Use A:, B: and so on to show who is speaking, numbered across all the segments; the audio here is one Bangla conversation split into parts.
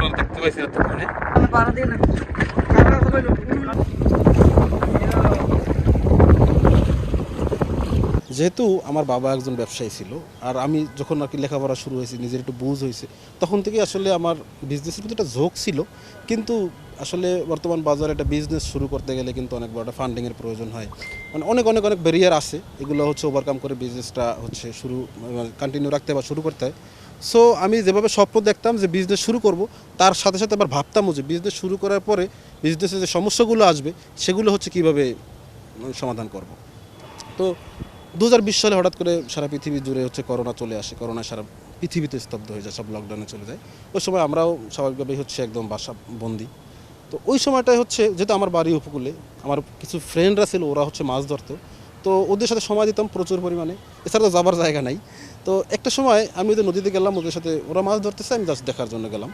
A: দেখতে পাইছি এতক্ষণে যেহেতু আমার বাবা একজন ব্যবসায়ী ছিল আর আমি যখন আর কি লেখাপড়া শুরু হয়েছে নিজের একটু বুঝ হয়েছে তখন থেকে আসলে আমার বিজনেসের প্রতি একটা ঝোঁক ছিল। কিন্তু আসলে বর্তমান বাজারে একটা বিজনেস শুরু করতে গেলে কিন্তু অনেক বড় একটা ফান্ডিংয়ের প্রয়োজন হয়। মানে অনেক অনেক অনেক ব্যারিয়ার আছে। এগুলো হচ্ছে ওভারকাম করে বিজনেসটা হচ্ছে শুরু কন্টিনিউ রাখতে বা শুরু করতে হয়। সো আমি যেভাবে স্বপ্ন দেখতাম যে বিজনেস শুরু করব, তার সাথে সাথে আবার ভাবতামও যে বিজনেস শুরু করার পরে বিজনেসে যে সমস্যাগুলো আসবে, সেগুলো হচ্ছে কীভাবে সমাধান করব। তো দু হাজার বিশ সালে হঠাৎ করে সারা পৃথিবী জুড়ে হচ্ছে করোনা চলে আসে করোনা সারা পৃথিবীতে স্তব্ধ হয়ে যায়, সব লকডাউনে চলে যায়। ওই সময় আমরাও স্বাভাবিকভাবেই হচ্ছে একদম বাসা বন্দি তো ওই সময়টায় হচ্ছে, যেহেতু আমার বাড়ি উপকূলে, আমার কিছু ফ্রেন্ডরা ছিল, ওরা হচ্ছে মাছ ধরতো। তো ওদের সাথে সময় দিতাম প্রচুর পরিমাণে। এছাড়া তো যাবার জায়গা নাই। তো একটা সময় আমি ওদের নদীতে গেলাম, ওদের সাথে ওরা মাছ ধরতেছে, আমি জাস্ট দেখার জন্য গেলাম।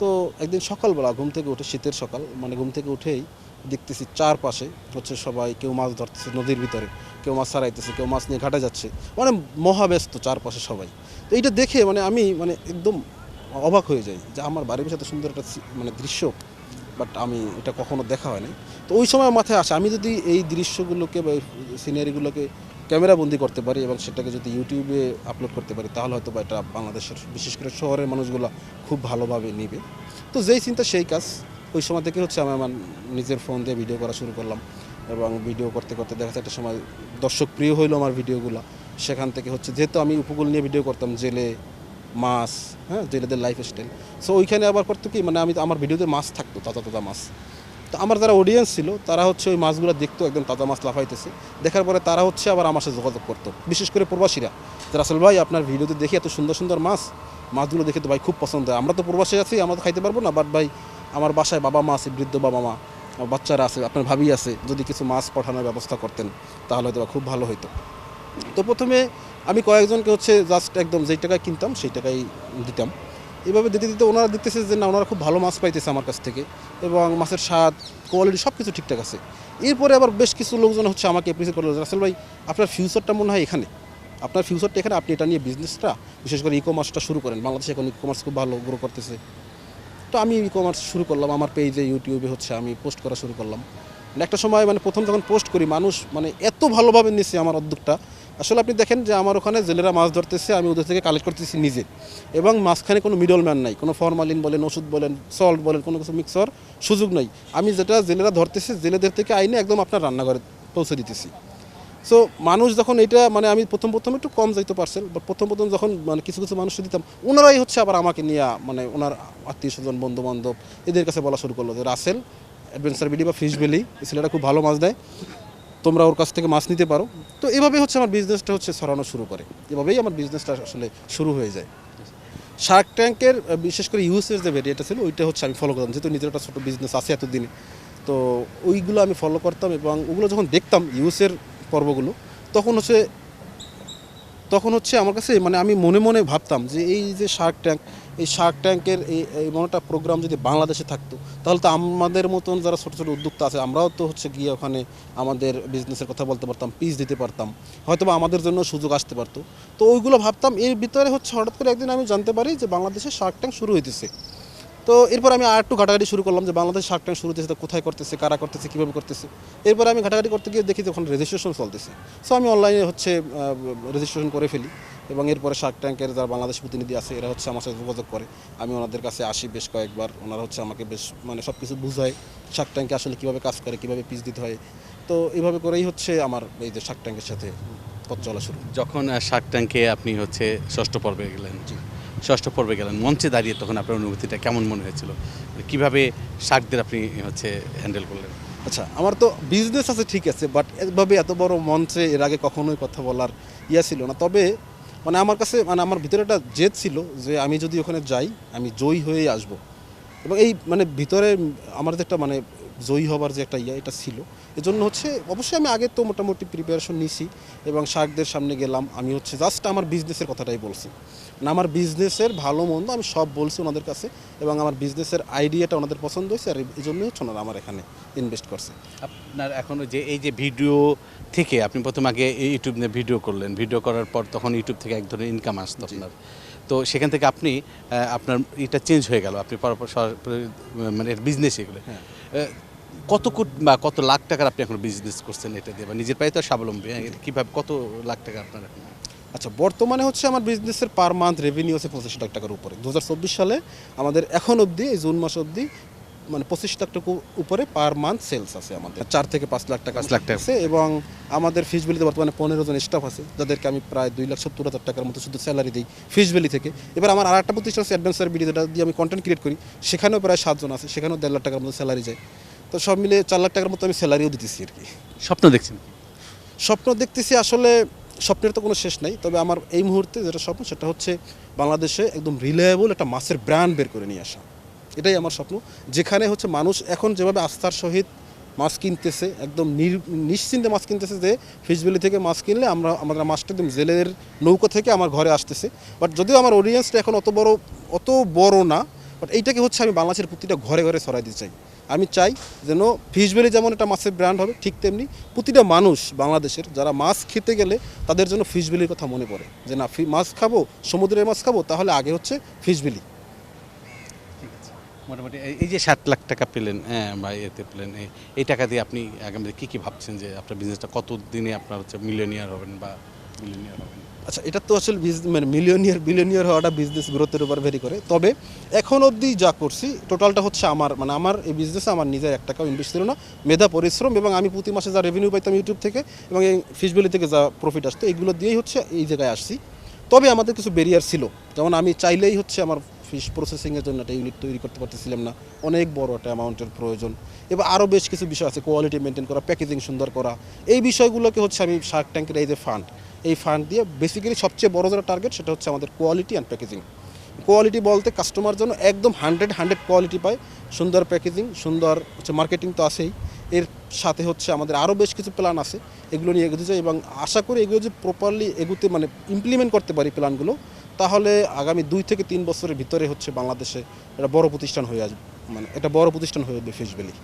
A: তো একদিন সকালবেলা, ঘুম থেকে উঠে, শীতের সকাল মানে ঘুম থেকে উঠেই দেখতেছি চারপাশে হচ্ছে সবাই কেউ মাছ ধরতেছে নদীর ভিতরে, কেউ মাছ সারাইতেছে কেউ মাছ নিয়ে ঘাটে যাচ্ছে মানে মহাব্যস্ত চারপাশে সবাই। তো এইটা দেখে মানে আমি মানে একদম অবাক হয়ে যাই যে আমার বাড়ির সাথে সুন্দর একটা মানে দৃশ্য বাট আমি এটা কখনো দেখা হয়নি। তো ওই সময় মাথায় আসে, আমি যদি এই দৃশ্যগুলোকে বা সিনারিগুলোকে ক্যামেরা বন্দি করতে পারি এবং সেটাকে যদি ইউটিউবে আপলোড করতে পারি, তাহলে হয়তো বা এটা বাংলাদেশের, বিশেষ করে শহরের মানুষগুলো খুব ভালোভাবে নিবে। তো যেই চিন্তা, সেই কাজ। ওই সময় থেকে হচ্ছে আমি আমার নিজের ফোন দিয়ে ভিডিও করা শুরু করলাম এবং ভিডিও করতে করতে দেখা যাচ্ছে একটা সময় দর্শক প্রিয় হইল আমার ভিডিওগুলো সেখান থেকে হচ্ছে যেহেতু আমি উপকূল নিয়ে ভিডিও করতাম, জেলে, মাছ হ্যাঁ জেলেদের লাইফ স্টাইল সো ওইখানে আবার করতো কি মানে আমি আমার ভিডিওতে মাছ থাকতো, তাজা তাজা মাছ। তো আমার যারা অডিয়েন্স ছিল, তারা হচ্ছে ওই মাছগুলো দেখতো, একদম তাজা মাছ লাফাইতেছে। দেখার পরে তারা হচ্ছে আবার আমার সাথে যোগাযোগ করতো। বিশেষ করে প্রবাসীরা। রাসেল ভাই, আপনার ভিডিওতে দেখি এত সুন্দর সুন্দর মাছ, মাছগুলো দেখে তো ভাই খুব পছন্দ হয়। আমরা তো প্রবাসী আছি, আমরা তো খাইতে পারব না বাট ভাই আমার বাসায় বাবা মা আছে, বৃদ্ধ বাবা মা বাচ্চারা আছে, আপনার ভাবি আছে, যদি কিছু মাছ পাঠানোর ব্যবস্থা করতেন, তাহলে হয়তো খুব ভালো হতো তো প্রথমে আমি কয়েকজনকে হচ্ছে জাস্ট একদম যেই টাকায় কিনতাম, সেই টাকাই দিতাম। এভাবে দিতে দিতে ওনারা দেখতেছে যে না, ওনারা খুব ভালো মাছ পাইতেছে আমার কাছ থেকে এবং মাছের স্বাদ কোয়ালিটি সব কিছু ঠিকঠাক আছে। এরপরে আবার বেশ কিছু লোকজন হচ্ছে আমাকে অ্যাপ্রিসিয়েট করল রাসেল ভাই, আপনার ফিউচারটা মনে হয় এখানে? আপনার ফিউচারটা এখানে? আপনি এটা নিয়ে বিজনেসটা বিশেষ করে ই কমার্সটা শুরু করেন। বাংলাদেশে এখন ই কমার্স খুব ভালো গ্রো করতেছে। তো আমি ই কমার্স শুরু করলাম, আমার পেজে ইউটিউবে হচ্ছে আমি পোস্ট করা শুরু করলাম। মানে একটা সময় মানে প্রথম যখন পোস্ট করি, মানুষ মানে এত ভালোভাবে নিচ্ছে আমার উদ্যোগটা আসলে আপনি দেখেন যে আমার ওখানে জেলেরা মাছ ধরতেছে, আমি ওদের থেকে কালেক্ট করতেছি নিজে। এবং মাঝখানে কোনো মিডল ম্যান নাই, কোনো ফরমালিন বলেন, ওষুধ বলেন সল্ট বলেন, কোনো কিছু মিক্স হওয়ার সুযোগ নাই। আমি যেটা জেলেরা ধরতেছে, জেলেদের থেকে আইনে একদম আপনার রান্নাঘরে পৌঁছে দিতেছি। সো মানুষ যখন এটা মানে আমি প্রথম প্রথম একটু কম যাইতে পারছেন বা প্রথম প্রথম যখন মানে কিছু কিছু মানুষ দিতাম ওনারাই হচ্ছে আবার আমাকে নিয়ে মানে ওনার আত্মীয় স্বজন বন্ধু বান্ধব এদের কাছে বলা শুরু করল যে, রাসেল অ্যাডভেঞ্চার বিলি বা ফিশ বেলি ছেলেটা খুব ভালো মাছ দেয়। তোমরা ওর কাছ থেকে মাছ নিতে পারো। তো এভাবে হচ্ছে আমার বিজনেসটা হচ্ছে ছড়ানো শুরু করে। এভাবেই আমার বিজনেসটা আসলে শুরু হয়ে যায়। শার্ক ট্যাঙ্কের বিশেষ করে ইউএসের যে ভেরিয়েটা ছিল, ওইটা হচ্ছে আমি ফলো করতাম। যেহেতু নিজের একটা ছোটো বিজনেস আছে এতদিনে। তো ওইগুলো আমি ফলো করতাম এবং ওগুলো যখন দেখতাম ইউএসের পর্বগুলো, তখন হচ্ছে তখন হচ্ছে আমার কাছে মানে আমি মনে মনে ভাবতাম যে এই যে শার্ক ট্যাঙ্ক এই শার্ক ট্যাঙ্কের এই এমন একটা প্রোগ্রাম যদি বাংলাদেশে থাকতো, তাহলে তো আমাদের মতন যারা ছোটো ছোটো উদ্যোক্তা আছে, আমরাও তো হচ্ছে গিয়ে ওখানে আমাদের বিজনেসের কথা বলতে পারতাম পিস দিতে পারতাম। হয়তো বা আমাদের জন্য সুযোগ আসতে পারতো। তো ওইগুলো ভাবতাম, এর ভিতরে হচ্ছে হঠাৎ করে একদিন আমি জানতে পারি যে বাংলাদেশে শার্ক ট্যাঙ্ক শুরু হইতেছে। তো এরপর আমি আর একটু ঘাটাঘাটি শুরু করলাম যে বাংলাদেশ শার্ক ট্যাঙ্ক শুরু হতেছে তো কোথায় করতেছে কারা করতেছে কীভাবে করতেছে। এরপর আমি ঘাটাঘাটি করতে গিয়ে দেখি যে ওখানে রেজিস্ট্রেশন চলতেছে। সো আমি অনলাইনে হচ্ছে রেজিস্ট্রেশন করে ফেলি এবং এরপরে শার্ক ট্যাঙ্কের যারা বাংলাদেশ প্রতিনিধি আছে এরা হচ্ছে আমার সাথে যোগাযোগ করে। আমি ওনাদের কাছে আসি বেশ কয়েকবার ওনারা হচ্ছে আমাকে বেশ মানে সব কিছু বুঝায় শার্ক ট্যাঙ্কে আসলে কীভাবে কাজ করে কীভাবে পিস দিতে হয়। তো এইভাবে করেই হচ্ছে আমার এই যে শার্ক ট্যাঙ্কের সাথে পথ চলা শুরু।
B: যখন শার্ক ট্যাঙ্কে আপনি হচ্ছে ষষ্ঠ পর্বে গেলেন ষষ্ঠ পর্বে গেলেন। মঞ্চে দাঁড়িয়ে তখন আপনার অনুভূতিটা কেমন মনে হয়েছিল? কীভাবে শার্কদের আপনি, হচ্ছে হ্যান্ডেল করলেন?
A: আচ্ছা আমার তো বিজনেস আছে, ঠিক আছে বাট এভাবে এত বড় মঞ্চে এর আগে কখনোই কথা বলার ইয়া ছিল না। তবে মানে আমার কাছে মানে আমার ভিতরে একটা জেদ ছিল যে আমি যদি ওখানে যাই, আমি জয়ী হয়েই আসব। এবং এই মানে ভিতরে আমার যে একটা মানে জয়ী হবার যে একটা ইয়া, এটা ছিল। এজন্য হচ্ছে, অবশ্যই আমি আগে তো মোটামুটি প্রিপারেশন নিছি এবং শার্কদের সামনে গেলাম। আমি হচ্ছে জাস্ট আমার বিজনেসের কথাটাই বলছি। মানে আমার বিজনেসের ভালো মন্দ আমি সব বলছি ওনাদের কাছে এবং আমার বিজনেসের আইডিয়াটা ওনাদের পছন্দ হয়েছে আর এই জন্যই হচ্ছে ওনারা আমার এখানে ইনভেস্ট করছে।
B: আপনার এখনও যে এই যে ভিডিও থেকে আপনি প্রথম আগে ইউটিউব নিয়ে ভিডিও করলেন। ভিডিও করার পর তখন ইউটিউব থেকে এক ধরনের ইনকাম আসতো আপনার। তো সেখান থেকে আপনি আপনার এটা চেঞ্জ হয়ে গেল। আপনি পরপর মানে বিজনেস এগুলো।
A: হ্যাঁ।
B: কত কোটি বা কত লাখ টাকার আপনি এখন বিজনেস করছেন এটা দিয়ে? বা নিজের পায়ে তো স্বাবলম্বী হ্যাঁ, কীভাবে কত লাখ টাকা আপনার এখন?
A: আচ্ছা বর্তমানে হচ্ছে আমার বিজনেসের পার মান্থ রেভিনিউ আছে পঁচিশ লাখ টাকার উপরে। দু হাজার চব্বিশ সালে আমাদের এখন অবধি এই জুন মাস অবধি মানে পঁচিশ লাখ টাকা উপরে পার মান্থ সেলস আছে আমাদের। চার থেকে পাঁচ লাখ টাকা
B: লাখ টাকা।
A: আছে এবং আমাদের ফিসবিলিতে বর্তমানে পনেরো জন স্টাফ আছে যাদেরকে আমি প্রায় দুই লাখ সত্তর হাজার টাকার মতো শুধু স্যালারি দিই ফিসবিলি থেকে। এবার আমার আর একটা প্রতিষ্ঠান আছে অ্যাডভেন্সার বিডি যেটা দিয়ে আমি কন্টেন্ট ক্রিয়েট করি সেখানেও প্রায় সাতজন আছে সেখানেও দেড় লাখ টাকার মতো স্যালারি যায়। তো সব মিলে চার লাখ টাকার মতো আমি স্যালারিও দিতেছি আর কি।
B: স্বপ্ন দেখছেন
A: স্বপ্ন দেখতেছি আসলে স্বপ্নের তো কোনো শেষ নাই, তবে আমার এই মুহূর্তে যেটা স্বপ্ন সেটা হচ্ছে বাংলাদেশে একদম রিলায়েবল একটা মাছের ব্র্যান্ড বের করে নিয়ে আসা। এটাই আমার স্বপ্ন। যেখানে হচ্ছে মানুষ এখন যেভাবে আস্থার সহিত মাছ কিনতেছে, একদম নিশ্চিন্তে মাছ কিনতেছে যে ফিশবিলি থেকে মাছ কিনলে আমরা, আমাদের মাছটা একদম জেলের নৌকো থেকে আমার ঘরে আসতেছে। বাট যদিও আমার অডিয়েন্সটা এখন অত বড় অত বড় না বাট এইটাকে হচ্ছে আমি বাংলাদেশের প্রতিটা ঘরে ঘরে ছড়াই দিতে চাই। আমি চাই যেন ফিশবেলি যেমন একটা মাছের ব্র্যান্ড হবে, ঠিক তেমনি প্রতিটা মানুষ বাংলাদেশের যারা মাছ খেতে গেলে তাদের জন্য ফিশবিলির কথা মনে পড়ে। যে না মাছ খাব, সমুদ্রের মাছ খাব, তাহলে আগে হচ্ছে ফিশবিলি
B: মোটামুটি এই- যে ষাট লাখ টাকা পেলেন হ্যাঁ বা এতে পেলেন, এই- টাকা দিয়ে আপনি আগামীতে কী কী ভাবছেন যে আপনার বিজনেসটা কত দিনে আপনার হচ্ছে মিলিয়নিয়ার হবেন বা
A: আচ্ছা এটা তো আসলে মানে মিলিয়নিয়ার বিলিয়নিয়ার হওয়াটা বিজনেস গ্রোথের উপর ভেরি করে। তবে এখন অবধি যা করছি টোটালটা হচ্ছে আমার মানে আমার এই বিজনেসে আমার নিজের এক টাকাও ইনভেস্ট ছিল না। মেধা, পরিশ্রম এবং আমি প্রতি মাসে যা রেভিনিউ পাইতাম ইউটিউব থেকে এবং এই ফিশবিলি থেকে যা প্রফিট আসতো, এগুলো দিয়েই হচ্ছে এই জায়গায় আসছি। তবে আমাদের কিছু ব্যারিয়ার ছিল। যেমন আমি চাইলেই হচ্ছে আমার ফিশ প্রসেসিংয়ের জন্য একটা ইউনিট তৈরি করতে পারতেছিলাম না। অনেক বড় একটা অ্যামাউন্টের প্রয়োজন। এবার আরও বেশ কিছু বিষয় আছে। কোয়ালিটি মেনটেন করা প্যাকেজিং সুন্দর করা। এই বিষয়গুলোকে হচ্ছে আমি শার্ক ট্যাঙ্কের এই যে ফান্ড এই ফান্ড দিয়ে বেসিক্যালি সবচেয়ে বড় যেটা টার্গেট সেটা হচ্ছে আমাদের কোয়ালিটি অ্যান্ড প্যাকেজিং কোয়ালিটি বলতে কাস্টমার জন্য একদম হান্ড্রেড হান্ড্রেড কোয়ালিটি পায়, সুন্দর প্যাকেজিং সুন্দর হচ্ছে মার্কেটিং তো আছেই। এর সাথে হচ্ছে আমাদের আরও বেশ কিছু প্ল্যান আছে, এগুলো নিয়ে এগোতে চাই এবং আশা করি এগুলো যে প্রপারলি এগুতে মানে ইমপ্লিমেন্ট করতে পারি প্ল্যানগুলো তাহলে আগামী দুই থেকে তিন বছরের ভিতরে হচ্ছে বাংলাদেশে একটা বড় প্রতিষ্ঠান হয়ে আসবে মানে এটা বড় প্রতিষ্ঠান হয়ে উঠবে ফিশবেলি